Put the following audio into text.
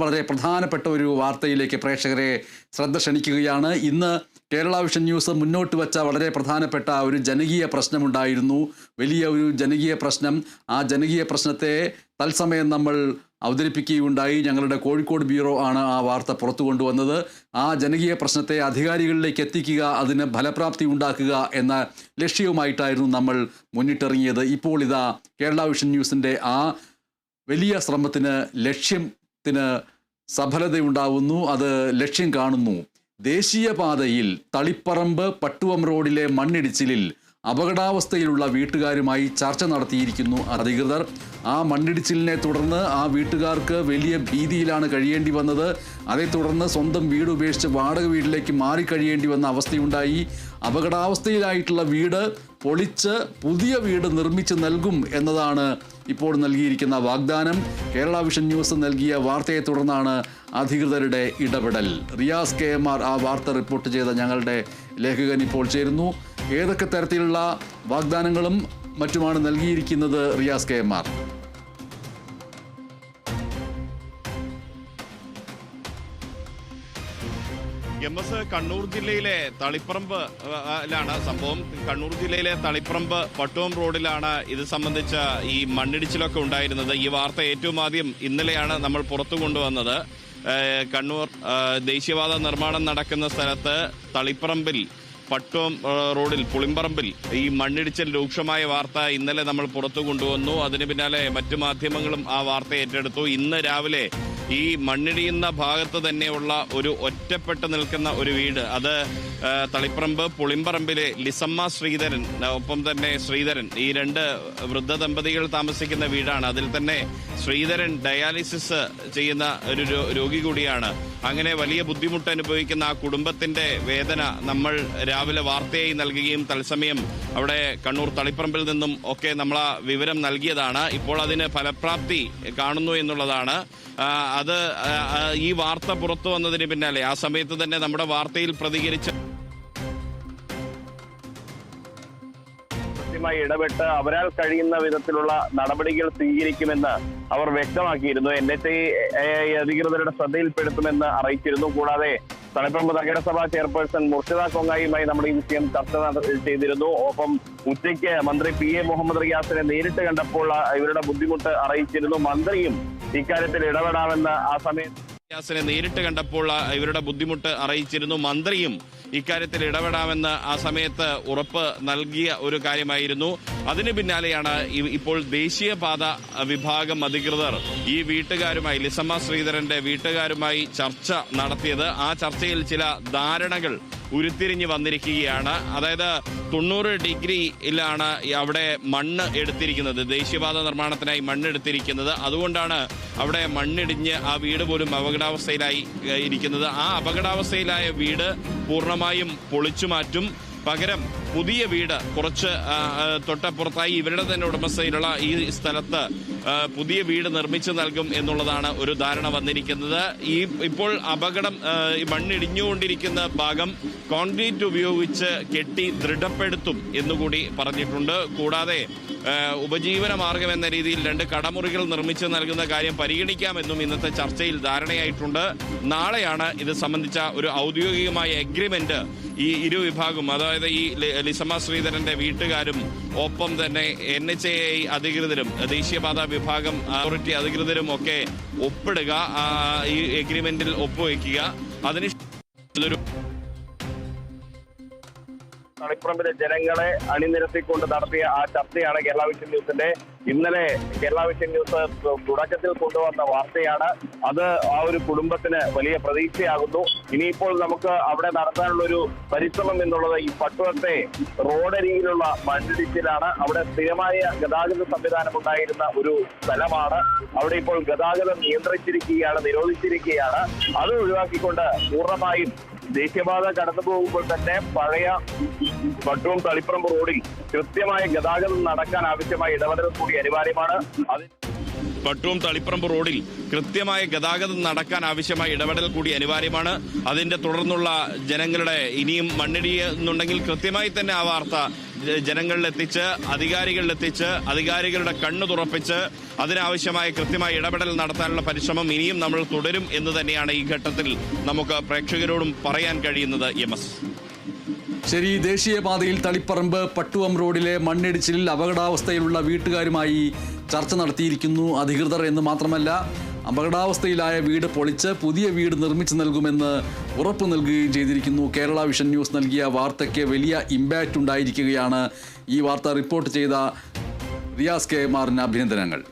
വളരെ പ്രധാനപ്പെട്ട ഒരു വാർത്തയിലേക്ക് പ്രേക്ഷകരെ ശ്രദ്ധ ക്ഷണിക്കുകയാണ്. ഇന്ന് കേരള വിഷൻ ന്യൂസ് മുന്നോട്ട് വച്ച വളരെ പ്രധാനപ്പെട്ട ഒരു ജനകീയ പ്രശ്നമുണ്ടായിരുന്നു. വലിയ ഒരു ജനകീയ പ്രശ്നം. ആ ജനകീയ പ്രശ്നത്തെ തത്സമയം നമ്മൾ അവതരിപ്പിക്കുകയുണ്ടായി. ഞങ്ങളുടെ കോഴിക്കോട് ബ്യൂറോ ആണ് ആ വാർത്ത പുറത്തു കൊണ്ടുവന്നത്. ആ ജനകീയ പ്രശ്നത്തെ അധികാരികളിലേക്ക് എത്തിക്കുക അതിന് ഫലപ്രാപ്തി ഉണ്ടാക്കുക എന്ന ലക്ഷ്യവുമായിട്ടായിരുന്നു നമ്മൾ മുന്നിട്ടിറങ്ങിയത്. ഇപ്പോൾ ഇതാ കേരള വിഷൻ ന്യൂസിന്റെ ആ വലിയ ശ്രമത്തിന് ലക്ഷ്യത്തിന് സഫലതയുണ്ടാവുന്നു അത് ലക്ഷ്യം കാണുന്നു. ദേശീയപാതയിൽ തളിപ്പറമ്പ് പട്ടുവം റോഡിലെ മണ്ണിടിച്ചിലിൽ അപകടാവസ്ഥയിലുള്ള വീട്ടുകാരുമായി ചർച്ച നടത്തിയിരിക്കുന്നു അധികൃതർ. ആ മണ്ണിടിച്ചിലിനെ തുടർന്ന് ആ വീട്ടുകാർക്ക് വലിയ ഭീതിയിലാണ് കഴിയേണ്ടി വന്നത്. അതേ തുടർന്ന് സ്വന്തം വീട് ഉപേക്ഷിച്ച് വാടക വീട്ടിലേക്ക് മാറിക്കഴിയേണ്ടി വന്ന അവസ്ഥയുണ്ടായി. അപകടാവസ്ഥയിലായിട്ടുള്ള വീട് പൊളിച്ച് പുതിയ വീട് നിർമ്മിച്ച് നൽകും എന്നതാണ് ഇപ്പോൾ നൽകിയിരിക്കുന്ന വാഗ്ദാനം കേരള വിഷൻ ന്യൂസ് നൽകിയ വാർത്തയെ തുടർന്നാണ് അധികൃതരുടെ ഇടപെടൽ. റിയാസ് കെ എം ആർ ആ വാർത്ത റിപ്പോർട്ട് ചെയ്ത ഞങ്ങളുടെ ലേഖകൻ ഇപ്പോൾ ചേരുന്നു. ഏതൊക്കെ തരത്തിലുള്ള വാഗ്ദാനങ്ങളും മറ്റുമാണ് നൽകിയിരിക്കുന്നത് Riyaz K M R? M S Kannur ജില്ലയിലെ തളിപ്പറമ്പ് ലാണ് സംഭവം. കണ്ണൂർ ജില്ലയിലെ തളിപ്പറമ്പ് പട്ടുവം റോഡിലാണ് ഇത് സംബന്ധിച്ച ഈ മണ്ണിടിച്ചിലൊക്കെ ഉണ്ടായിരുന്നത്. ഈ വാർത്ത ഏറ്റവും ആദ്യം ഇന്നലെയാണ് നമ്മൾ പുറത്തു കൊണ്ടുവന്നത്. കണ്ണൂർ ദേശീയപാത നിർമ്മാണം നടക്കുന്ന സ്ഥലത്ത് തളിപ്പറമ്പിൽ പട്ടുവം റോഡിൽ പുളിമ്പറമ്പിൽ ഈ മണ്ണിടിച്ചിൽ രൂക്ഷമായ വാർത്ത ഇന്നലെ നമ്മൾ പുറത്തു കൊണ്ടുവന്നു. അതിന് പിന്നാലെ മറ്റു മാധ്യമങ്ങളും ആ വാർത്ത ഏറ്റെടുത്തു. ഇന്ന് രാവിലെ ഈ മണ്ണിടിയുന്ന ഭാഗത്ത് തന്നെയുള്ള ഒരു ഒറ്റപ്പെട്ട് നിൽക്കുന്ന ഒരു വീട്. അത് തളിപ്പറമ്പ് പുളിമ്പറമ്പിലെ ലിസമ്മ ശ്രീധരൻ ഒപ്പം തന്നെ ശ്രീധരൻ. ഈ രണ്ട് വൃദ്ധ ദമ്പതികൾ താമസിക്കുന്ന വീടാണ്. അതിൽ തന്നെ ശ്രീധരൻ ഡയാലിസിസ് ചെയ്യുന്ന ഒരു രോഗി കൂടിയാണ്. അങ്ങനെ വലിയ ബുദ്ധിമുട്ട് അനുഭവിക്കുന്ന ആ കുടുംബത്തിന്റെ വേദന നമ്മൾ രാവിലെ വാർത്തയായി നൽകുകയും തത്സമയം അവിടെ കണ്ണൂർ തളിപ്പറമ്പിൽ നിന്നും ഒക്കെ നമ്മൾ ആ വിവരം നൽകിയതാണ്. ഇപ്പോൾ അതിന് ഫലപ്രാപ്തി കാണുന്നു എന്നുള്ളതാണ്. അത് ഈ വാർത്ത പുറത്തു വന്നതിന് പിന്നാലെ. ആ സമയത്ത് തന്നെ നമ്മുടെ വാർത്തയിൽ പ്രതികരിച്ച കൃത്യമായി ഇടപെട്ട് അവരാൽ കഴിയുന്ന വിധത്തിലുള്ള നടപടികൾ സ്വീകരിക്കുമെന്ന് അവർ വ്യക്തമാക്കിയിരുന്നു. എൻ എച്ച് ഐ അധികൃതരുടെ ശ്രദ്ധയിൽപ്പെടുത്തുമെന്ന് അറിയിച്ചിരുന്നു. കൂടാതെ തളിപ്പറമ്പ് നഗരസഭാ ചെയർപേഴ്സൺ മുർഷിദ കൊങ്ങായിയുമായി നമ്മൾ ഈ വിഷയം ചർച്ച ചെയ്തിരുന്നു. ഒപ്പം ഉച്ചയ്ക്ക് മന്ത്രി പി എ മുഹമ്മദ് റിയാസിനെ നേരിട്ട് കണ്ടപ്പോൾ ഇവരുടെ ബുദ്ധിമുട്ട് അറിയിച്ചിരുന്നു. മന്ത്രിയും ഇക്കാര്യത്തിൽ ഇടപെടാമെന്ന് ആ സമയത്ത് യാസിനെ നേരിട്ട് കണ്ടപ്പോൾ ഇവരുടെ ബുദ്ധിമുട്ട് അറിയിച്ചിരുന്നു. മന്ത്രിയും ഇക്കാര്യത്തിൽ ഇടപെടാമെന്ന് ആ സമയത്ത് ഉറപ്പ് നൽകിയ ഒരു കാര്യമായിരുന്നു. അതിന് പിന്നാലെയാണ് ഇപ്പോൾ ദേശീയപാത വിഭാഗം അധികൃതർ ഈ വീട്ടുകാരുമായി ലിസമ്മ ശ്രീധരന്റെ വീട്ടുകാരുമായി ചർച്ച നടത്തിയത്. ആ ചർച്ചയിൽ ചില ധാരണകൾ ഉരുത്തിരിഞ്ഞ് വന്നിരിക്കുകയാണ്. അതായത് തൊണ്ണൂറ് ഡിഗ്രിയിലാണ് അവിടെ മണ്ണ് എടുത്തിരിക്കുന്നത്. ദേശീയപാത നിർമ്മാണത്തിനായി മണ്ണ് എടുത്തിരിക്കുന്നത്. അതുകൊണ്ടാണ് അവിടെ മണ്ണിടിഞ്ഞ് ആ വീട് പോലും അപകടാവസ്ഥയിലായി ഇരിക്കുന്നത്. ആ അപകടാവസ്ഥയിലായ വീട് പൂർണമായും പൊളിച്ചു മാറ്റും. പകരം പുതിയ വീട് കുറച്ച് തൊട്ടപ്പുറത്തായി ഇവരുടെ തന്നെ ഉടമസ്ഥയിലുള്ള ഈ സ്ഥലത്ത് പുതിയ വീട് നിർമ്മിച്ചു നൽകും എന്നുള്ളതാണ് ഒരു ധാരണ വന്നിരിക്കുന്നത്. ഈ ഇപ്പോൾ അപകടം മണ്ണിടിഞ്ഞുകൊണ്ടിരിക്കുന്ന ഭാഗം കോൺക്രീറ്റ് ഉപയോഗിച്ച് കെട്ടി ദൃഢപ്പെടുത്തും എന്നുകൂടി പറഞ്ഞിട്ടുണ്ട്. കൂടാതെ ഉപജീവന മാർഗം എന്ന രീതിയിൽ രണ്ട് കടമുറികൾ നിർമ്മിച്ചു നൽകുന്ന കാര്യം പരിഗണിക്കാമെന്നും ഇന്നത്തെ ചർച്ചയിൽ ധാരണയായിട്ടുണ്ട്. നാളെയാണ് ഇത് സംബന്ധിച്ച ഒരു ഔദ്യോഗികമായ എഗ്രിമെന്റ് ഈ ഇരു വിഭാഗം അതായത് ഈ ലിസമ ശ്രീധരന്റെ വീട്ടുകാരും ഒപ്പം തന്നെ എൻ എച്ച് എ അധികൃതരും ദേശീയപാത വിഭാഗം അതോറിറ്റി അധികൃതരും ഒക്കെ ഒപ്പിടുക ഈ എഗ്രിമെന്റിൽ ഒപ്പുവെക്കുക. അതിന് തളിപ്പറമ്പിലെ ജനങ്ങളെ അണിനിരത്തിക്കൊണ്ട് നടത്തിയ ആ ചർച്ചയാണ് കേരള വിഷൻ ന്യൂസിന്റെ ഇന്നലെ കേരള വിഷൻ ന്യൂസ് തുടക്കത്തിൽ കൊണ്ടുവന്ന വാർത്തയാണ്. അത് ആ ഒരു കുടുംബത്തിന് വലിയ പ്രതീക്ഷയാകുന്നു. ഇനിയിപ്പോൾ നമുക്ക് അവിടെ നടത്താനുള്ള ഒരു പരിശ്രമം എന്നുള്ളത് ഈ പട്ടുവത്തെ റോഡരികിലുള്ള മണ്ണിടിച്ചിലാണ്. അവിടെ സ്ഥിരമായ ഗതാഗത സംവിധാനം ഉണ്ടായിരുന്ന ഒരു സ്ഥലമാണ്. അവിടെ ഇപ്പോൾ ഗതാഗതം നിയന്ത്രിച്ചിരിക്കുകയാണ് നിരോധിച്ചിരിക്കുകയാണ്. അത് ഒഴിവാക്കിക്കൊണ്ട് പൂർണമായും ദേശീയപാത കടന്നു പോകുമ്പോൾ തന്നെ പഴയ പട്ടുവും തളിപ്പറമ്പ് റോഡിൽ കൃത്യമായ ഗതാഗതം നടക്കാൻ ആവശ്യമായ ഇടപെടൽ കൂടി അനിവാര്യമാണ്. അതിന് തളിപ്പറമ്പ് റോഡിൽ കൃത്യമായ ഗതാഗതം നടക്കാൻ ആവശ്യമായ ഇടപെടൽ കൂടി അനിവാര്യമാണ്. അതിന്റെ തുടർന്നുള്ള ജനങ്ങളുടെ ഇനിയും മണ്ണിടിയുന്നുണ്ടെങ്കിൽ കൃത്യമായി തന്നെ ആ വാർത്ത ജനങ്ങളിലെത്തിച്ച് അധികാരികളിലെത്തിച്ച് അധികാരികളുടെ കണ്ണു തുറപ്പിച്ച് അതിനാവശ്യമായ കൃത്യമായ ഇടപെടൽ നടത്താനുള്ള പരിശ്രമം ഇനിയും നമ്മൾ തുടരും എന്ന് തന്നെയാണ് ഈ ഘട്ടത്തിൽ നമുക്ക് പ്രേക്ഷകരോടും പറയാൻ കഴിയുന്നത് എം ശരി ദേശീയപാതയിൽ തളിപ്പറമ്പ് പട്ടുവം റോഡിലെ മണ്ണിടിച്ചിലിൽ അപകടാവസ്ഥയിലുള്ള വീട്ടുകാരുമായി ചർച്ച നടത്തിയിരിക്കുന്നു അധികൃതർ എന്ന് മാത്രമല്ല അപകടാവസ്ഥയിലായ വീട് പൊളിച്ച് പുതിയ വീട് നിർമ്മിച്ചു നൽകുമെന്ന് ഉറപ്പ് നൽകുകയും ചെയ്തിരിക്കുന്നു. കേരള വിഷൻ ന്യൂസ് നൽകിയ വാർത്തയ്ക്ക് വലിയ ഇമ്പാക്റ്റ് ഉണ്ടായിരിക്കുകയാണ് ഈ വാർത്ത റിപ്പോർട്ട് ചെയ്ത റിയാസ് കെ മാറിന് അഭിനന്ദനങ്ങൾ.